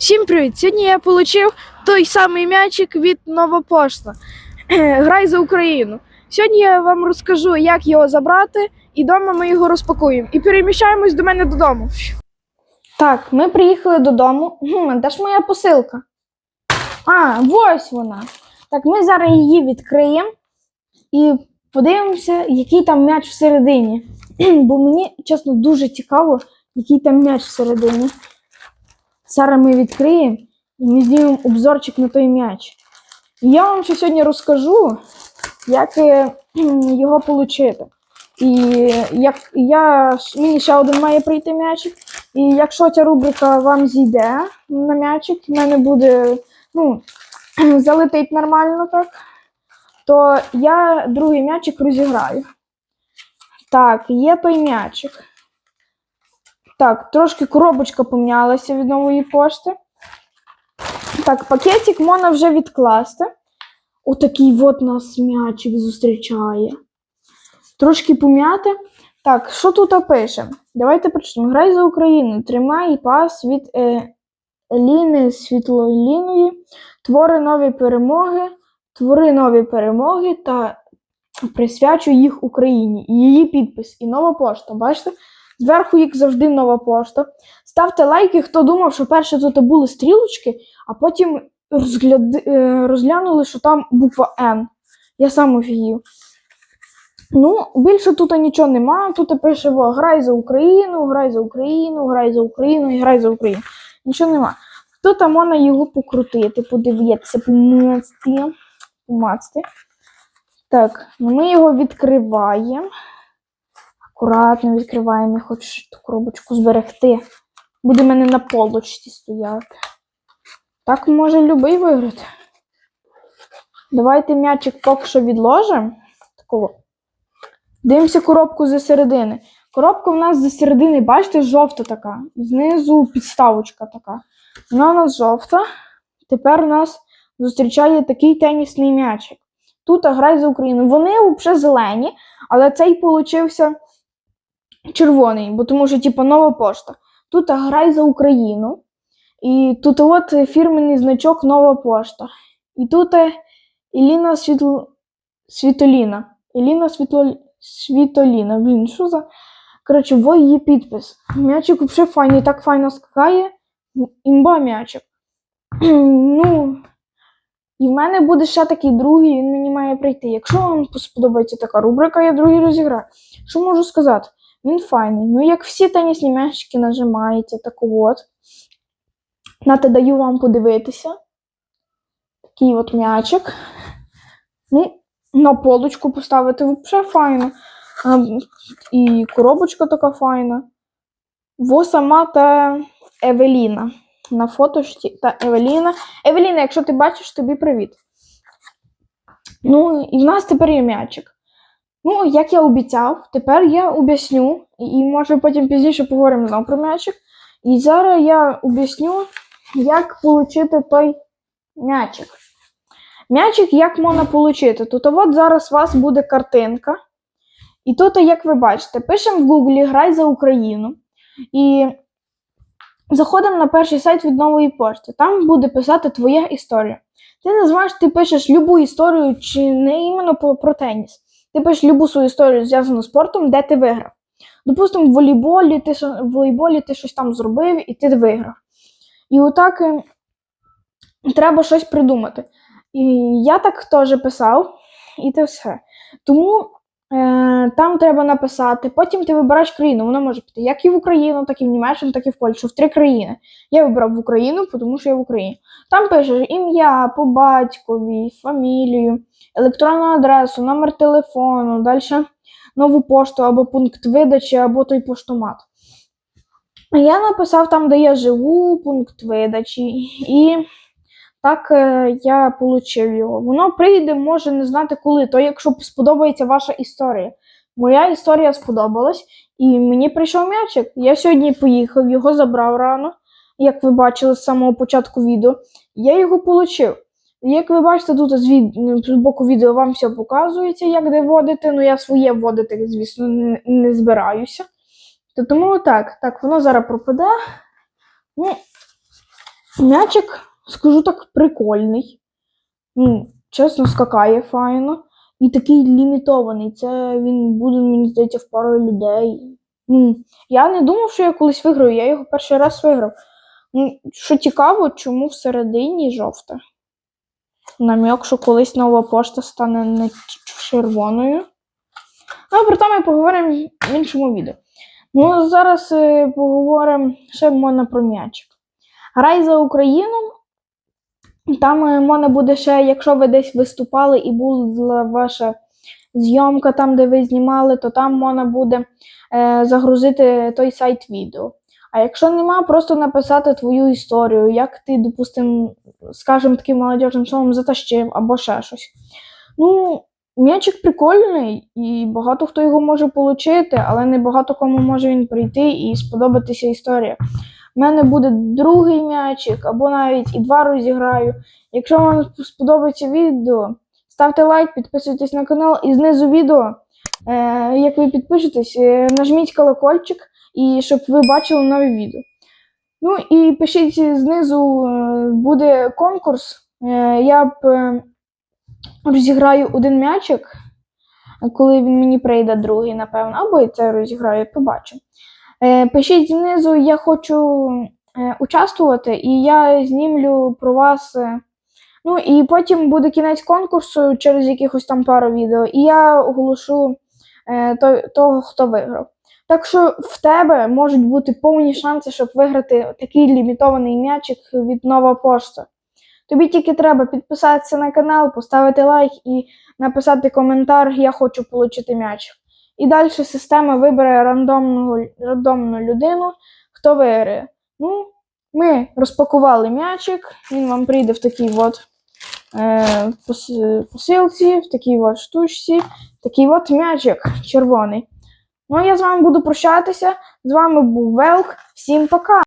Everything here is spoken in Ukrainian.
Всім привіт! Сьогодні я отримав той самий м'ячик від Новопошта. Грай за Україну. Сьогодні я вам розкажу, як його забрати, і вдома ми його розпакуємо. І переміщаємось до мене додому. Так, ми приїхали додому. Гм, де ж моя посилка? А, ось вона. Так, ми зараз її відкриємо і подивимося, який там м'яч всередині. Бо мені, чесно, дуже цікаво, який там м'яч всередині. Зараз ми відкриємо і ми знімемо обзорчик на той м'яч. І я вам ще сьогодні розкажу, як е, його отримати. І як я, мені ще один має прийти м'ячик. І якщо ця рубрика вам зійде на м'ячик, в мене буде ну, залетить нормально так, то я другий м'ячик розіграю. Так, є той м'ячик. Так, трошки коробочка помінялася від нової пошти. Так, пакетик можна вже відкласти. Отакий от нас м'ячик зустрічає. Трошки пом'яти. Так, що тут пише? Давайте прочитаємо. Грай за Україну. Тримай пас від е, Еліни Світлоліної. Твори нові перемоги. Твори нові перемоги та присвячуй їх Україні. Її підпис. І нова пошта. Бачите? Зверху, як завжди, нова пошта. Ставте лайки, хто думав, що перше тут були стрілочки, а потім розгляд... е, розглянули, що там буква Н. Я сам офігів. Ну, більше тут нічого нема. Тут пише грай за Україну, грай за Україну, грай за Україну і грай за Україну. Нічого нема. Тут можна його покрутити, подивитися, помацати. помацати. Так, ну ми його відкриваємо. Акуратно відкриваємо, я хочу ту коробочку зберегти. Буде в мене на полочці стояти. Так може любий виграти. Давайте м'ячик поки що відложимо. Такого. Дивимося коробку зі середини. Коробка в нас зі середини, бачите, жовта така. Знизу підставочка така. Вона у нас жовта. Тепер у нас зустрічає такий тенісний м'ячик. Тут грай за Україну. Вони взагалі зелені, але цей получився червоний, бо тому що, типу, нова пошта. Тут грай за Україну. І тут от фірменний значок нова пошта. І тут е, Еліна Світл... Світоліна. Еліна Світло... Світоліна. Блін, що за. Коротше, во її підпис. М'ячик взагалі файний, так файно скакає. Імба м'ячик. ну. І в мене буде ще такий другий, він мені має прийти. Якщо вам сподобається така рубрика, я другий розіграю. Що можу сказати? Він файний. Ну, як всі тенісні м'ячики нажимаєте, так от. Нате даю вам подивитися. Такий от м'ячик. Ну, на полочку поставити взагалі файно. І коробочка така файна. Во сама та Евеліна. На фото та Евеліна. Евеліна, якщо ти бачиш, тобі привіт. Ну, і в нас тепер є м'ячик. Ну, як я обіцяв, тепер я об'ясню, і, може потім пізніше поговоримо знову про м'ячик. І зараз я об'ясню, як отримати той м'ячик. М'ячик як можна отримати? Тут от зараз у вас буде картинка. І тут, як ви бачите, пишемо в Google Грай за Україну. І заходимо на перший сайт від нової пошти. Там буде писати твоя історія. Ти називаєш, ти пишеш любу історію, чи не іменно про теніс. Ти пишеш любу свою історію, зв'язану з спортом, де ти виграв. Допустимо, в волейболі ти, в волейболі ти щось там зробив і ти виграв. І отак е, треба щось придумати. І я так теж писав, і це все. Тому там треба написати. Потім ти вибираєш країну. Вона може піти як і в Україну, так і в Німеччину, так і в Польщу. В три країни. Я вибрав в Україну, тому що я в Україні. Там пишеш ім'я по батькові, фамілію, електронну адресу, номер телефону, далі нову пошту або пункт видачі, або той поштомат. Я написав там, де я живу, пункт видачі, і так е, я отримав його. Воно прийде, може не знати коли, то якщо сподобається ваша історія. Моя історія сподобалась, і мені прийшов м'ячик. Я сьогодні поїхав, його забрав рано, як ви бачили з самого початку відео. Я його отримав. Як ви бачите, тут з, від... з боку відео вам все показується, як де вводити. Ну я своє вводити, звісно, не, збираюся. То тому так, так, воно зараз пропаде. Ну, М'ячик, скажу так, прикольний. Ну, чесно, скакає файно. І такий лімітований. Це він буде, мені здається, в пару людей. Ну, я не думав, що я колись виграю, я його перший раз виграв. Ну, що цікаво, чому всередині жовте? Намік, що колись нова пошта стане не червоною. Ну, про те ми поговоримо в іншому відео. Ну, зараз е, поговоримо ще можна про м'ячик. Грай за Україну. Там е, можна буде ще, якщо ви десь виступали і була ваша зйомка там, де ви знімали, то там можна буде е, загрузити той сайт відео. А якщо нема, просто написати твою історію, як ти, допустим, скажем таким молодіжним словом, затащив або ще щось. Ну, м'ячик прикольний, і багато хто його може отримати, але не багато кому може він прийти і сподобатися історія. У мене буде другий м'ячик, або навіть і два розіграю. Якщо вам сподобається відео, ставте лайк, підписуйтесь на канал і знизу відео, е, як ви підпишетесь, е, нажміть колокольчик, і щоб ви бачили нові відео. Ну і пишіть знизу, е, буде конкурс. Е, я б е, розіграю один м'ячик, коли він мені прийде другий, напевно, або і це розіграю, побачимо. Е, Пишіть знизу, я хочу е, участвувати, і я знімлю про вас. е, Ну і потім буде кінець конкурсу через якихось там пару відео, і я оголошу того, хто виграв. Так що в тебе можуть бути повні шанси, щоб виграти такий лімітований м'ячик від нова пошта. Тобі тільки треба підписатися на канал, поставити лайк і написати коментар Я хочу отримати м'ячик. І далі система вибере рандомну, рандомну людину, хто виграє. Ну, ми розпакували м'ячик, він вам прийде в такій от е, посилці, в такій от штучці, такий от м'ячик червоний. Ну, я з вами буду прощатися. З вами був Велк. Всім пока!